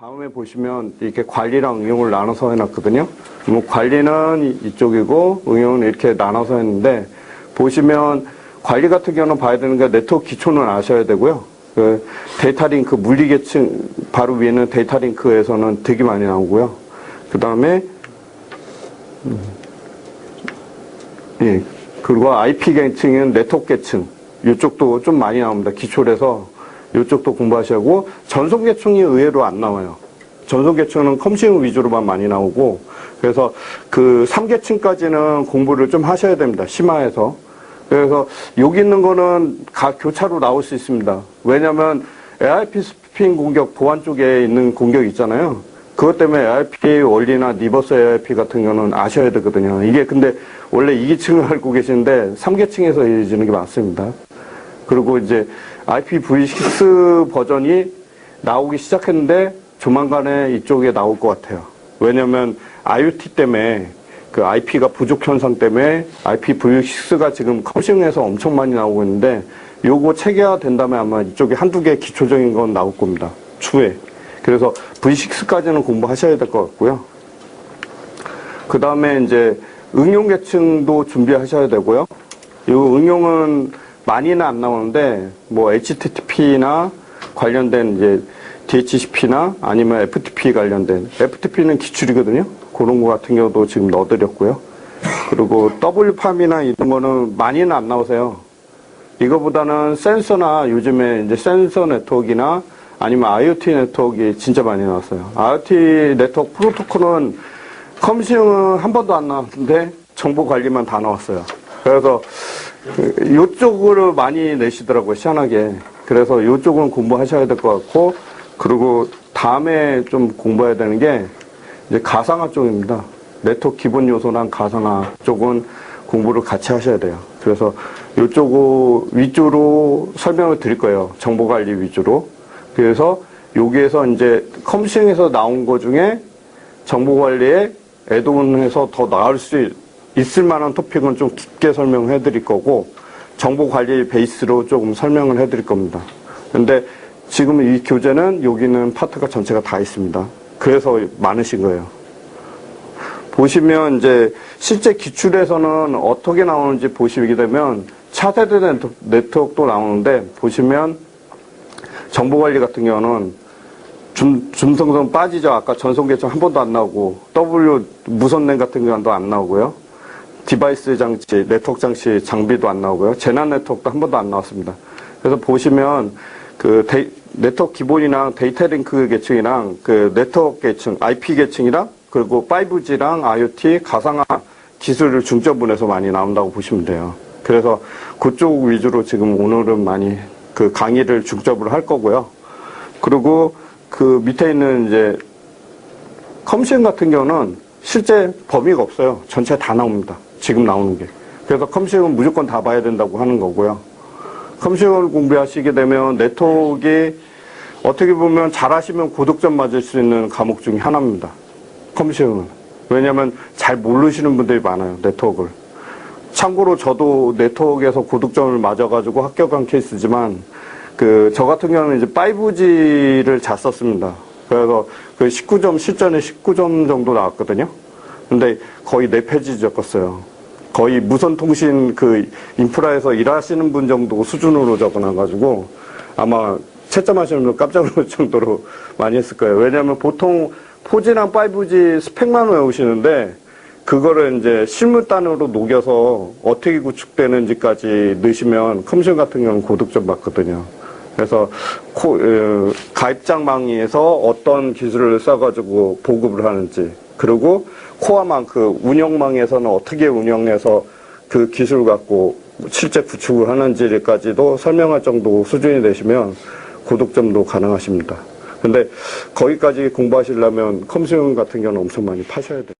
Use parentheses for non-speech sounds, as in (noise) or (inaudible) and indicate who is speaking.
Speaker 1: 다음에 보시면 이렇게 관리랑 응용을 나눠서 해놨거든요. 뭐 관리는 이- 이쪽이고 응용은 이렇게 나눠서 했는데 보시면 관리 같은 경우는 봐야 되는 게 네트워크 기초는 아셔야 되고요. 그 데이터 링크 물리 계층 바로 위에는 데이터 링크에서는 되게 많이 나오고요. 그 다음에 예 그리고 IP 계층은 네트워크 계층 이쪽도 좀 많이 나옵니다. 기초에서 이쪽도 공부하시고 전송 계층이 의외로 안 나와요. 전송 계층은 컴퓨팅 위주로만 많이 나오고 그래서 그 3계층까지는 공부를 좀 하셔야 됩니다. 심화해서. 그래서 여기 있는 거는 각 교차로 나올 수 있습니다. 왜냐하면 AIP 스피핑 공격 보안 쪽에 있는 공격 있잖아요. 그것 때문에 AIP 원리나 리버스 AIP 같은 경우는 아셔야 되거든요. 이게 근데 원래 2계층을 (laughs) 알고 계시는데 3계층에서 이어지는 게 맞습니다. 그리고 이제 IPv6 버전이 나오기 시작했는데 조만간에 이쪽에 나올 것 같아요. 왜냐면 IoT 때문에 그 IP가 부족 현상 때문에 IPv6가 지금 컴싱에서 엄청 많이 나오고 있는데 요거 체계화 된다면 아마 이쪽에 한두 개 기초적인 건 나올 겁니다. 추후에. 그래서 V6까지는 공부하셔야 될 것 같고요. 그 다음에 이제 응용 계층도 준비하셔야 되고요. 이 응용은 많이는 안 나오는데 뭐 HTTP나 관련된 이제 DHCP나 아니면 FTP 관련된 FTP는 기출이거든요. 그런 거 같은 경우도 지금 넣어드렸고요. 그리고 WPAM이나 이런 거는 많이는 안 나오세요. 이거보다는 센서나 요즘에 이제 센서 네트워크나 아니면 IoT 네트워크가 진짜 많이 나왔어요. IoT 네트워크 프로토콜은 컴퓨팅은 한 번도 안 나왔는데 정보 관리만 다 나왔어요. 그래서 이쪽으로 많이 내시더라고요, 희한하게. 그래서 이쪽은 공부하셔야 될 것 같고, 그리고 다음에 좀 공부해야 되는 게 이제 가상화 쪽입니다. 네트워크 기본 요소랑 가상화 쪽은 공부를 같이 하셔야 돼요. 그래서 이쪽 위주로 설명을 드릴 거예요. 정보 관리 위주로. 그래서 여기에서 이제 컴싱에서 나온 거 중에 정보 관리에 애드온해서 더 나을 수 있을 만한 토픽은 좀 깊게 설명해 드릴 거고 정보 관리 베이스로 조금 설명을 해 드릴 겁니다. 근데 지금 이 교재는 여기는 파트가 전체가 다 있습니다. 그래서 많으신 거예요. 보시면 이제 실제 기출에서는 어떻게 나오는지 보시게 되면 차세대 네트- 네트워크도 나오는데 보시면 정보 관리 같은 경우는 줌, 줌성성 빠지죠. 아까 전송 계층 한 번도 안 나오고 W 무선랜 같은 경우도 안 나오고요. 디바이스 장치, 네트워크 장치 장비도 안 나오고요. 재난 네트워크도 한 번도 안 나왔습니다. 그래서 보시면 그 데이- 네트워크 기본이랑 데이터 링크 계층이랑 그 네트워크 계층, IP 계층이랑 그리고 5G랑 IoT 가상화 기술을 중점분해서 많이 나온다고 보시면 돼요. 그래서 그쪽 위주로 지금 오늘은 많이 그 강의를 중점으로 할 거고요. 그리고 그 밑에 있는 이제 컴시험 같은 경우는 실제 범위가 없어요. 전체 다 나옵니다. 지금 나오는 게. 그래서 컴시험은 무조건 다 봐야 된다고 하는 거고요. 컴시험을 공부하시게 되면 네트워크가 어떻게 보면 잘하시면 고득점 맞을 수 있는 과목 중에 하나입니다. 컴시험은. 왜냐하면 잘 모르시는 분들이 많아요. 네트워크를. 참고로 저도 네트워크에서 고득점을 맞아가지고 합격한 케이스지만 그 저 같은 경우는 이제 5G를 잘 썼습니다. 그래서 그 19점 실전에 19점 정도 나왔거든요. 근데 거의 4페이지 적었어요. 거의 무선 통신 그 인프라에서 일하시는 분 정도 수준으로 적어놔가지고 아마 채점하시는 분 깜짝 놀랄 정도로 많이 했을 거예요. 왜냐하면 보통 4G랑 5G 스펙만 외우시는데 그거를 이제 실무단으로 녹여서 어떻게 구축되는지까지 넣으시면 컴퓨터 같은 경우는 고득점 받거든요. 그래서 코- 어, 가입장망에서 어떤 기술을 써가지고 보급을 하는지 그리고 코어망 그 운영망에서는 어떻게 운영해서 그 기술 갖고 실제 구축을 하는지까지도 설명할 정도 수준이 되시면 고득점도 가능하십니다. 근데 거기까지 공부하시려면 컴퓨터 같은 경우는 엄청 많이 파셔야 돼요.